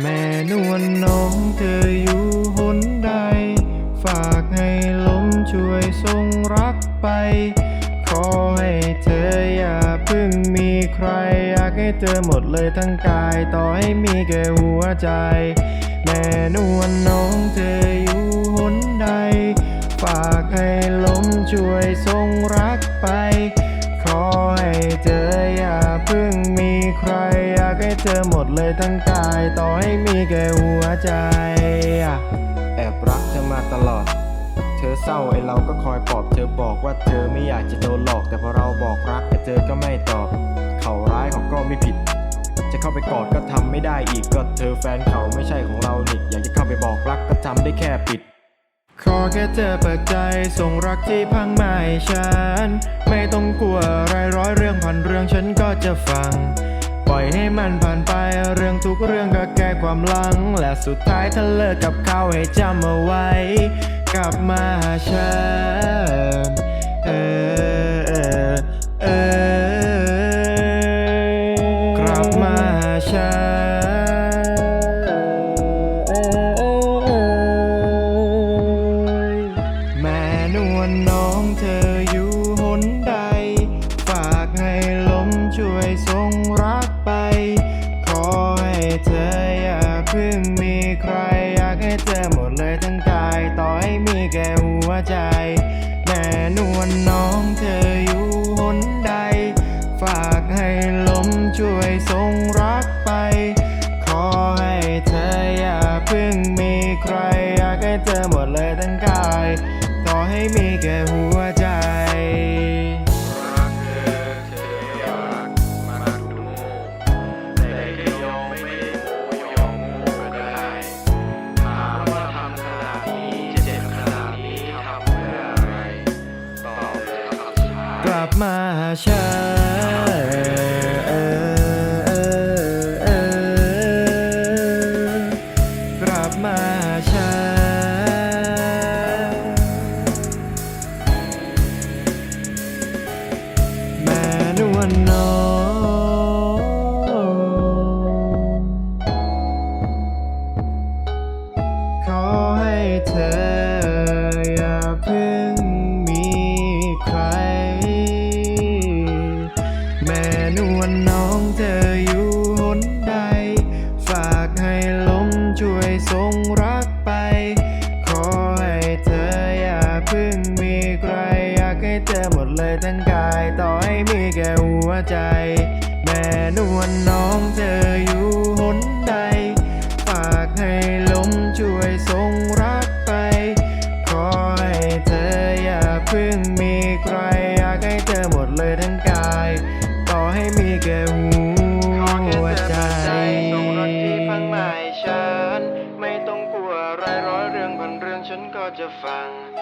แม่นวลน้องเธออยู่หนใด ฝากให้ลมช่วยส่งรักไป ขอให้เธออย่าเพิ่งมีใคร อยากให้เธอหมดเลยทั้งกาย ต่อให้มีแค่หัวใจ แม่นวลน้องเธออยู่หนใด ฝากให้ลมช่วยส่งรักไป ขอให้เธออย่าเพิ่งมีใคร อยากให้เธอหมด เลยทั้งกายต่อให้มีแค่หัวใจ แอบรักเธอมาตลอด เธอเศร้าไอเราก็คอยปลอบเธอบอกว่าเธอไม่อยากจะโดนหลอก แต่พอเราบอกรักแต่เธอก็ไม่ตอบ เขาร้ายเขาก็ไม่ผิด จะเข้าไปกอดก็ทำไม่ได้อีกก็เธอแฟนเขาไม่ใช่ของเรานี่อยากจะเข้าไปบอกรักก็ทำได้แค่ปิดขอแค่เธอเปิดใจส่งรักที่พังไม่ฉัน ไม่ต้องกลัวอะไรร้อยเรื่องพันเรื่องฉันก็จะฟัง ล่อยให้มันผ่านไป เรื่องทุกเรื่องก็แก้ความหลัง และสุดท้ายถ้าเลิกกับเขาให้จำเอาไว้ กลับมาหาฉัน พิ่งมีใครอยากให้เธอหมดเลยทั้งกาย ต่อให้มีแค่หัวใจแน่นวลน้องเธอ กลับมาหาฉันกลับมาหาฉันแม่นวลน้องขอให้เธอ ทั้งกายต่อให้มีแค่หัวใจ แม่นวลน้องเธออยู่หนใด ฝากให้ลมช่วยส่งรักไป ขอให้เธออย่าเพิ่งมีใครอยากให้เธอหมดเลยทั้งกาย ต่อให้มีแค่หัวใจส่งรักที่พังหมายฉัน ไม่ต้องกลัวอะไรร้อยเรื่องพันเรื่องฉันก็จะฟัง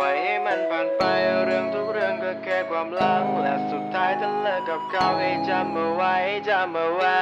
ปล่อยให้มันผ่านไปเรื่องทุกเรื่องก็แค่ความหลัง และสุดท้ายถ้าเลิกกับเขาให้จำเอาไว้จำเอาไว้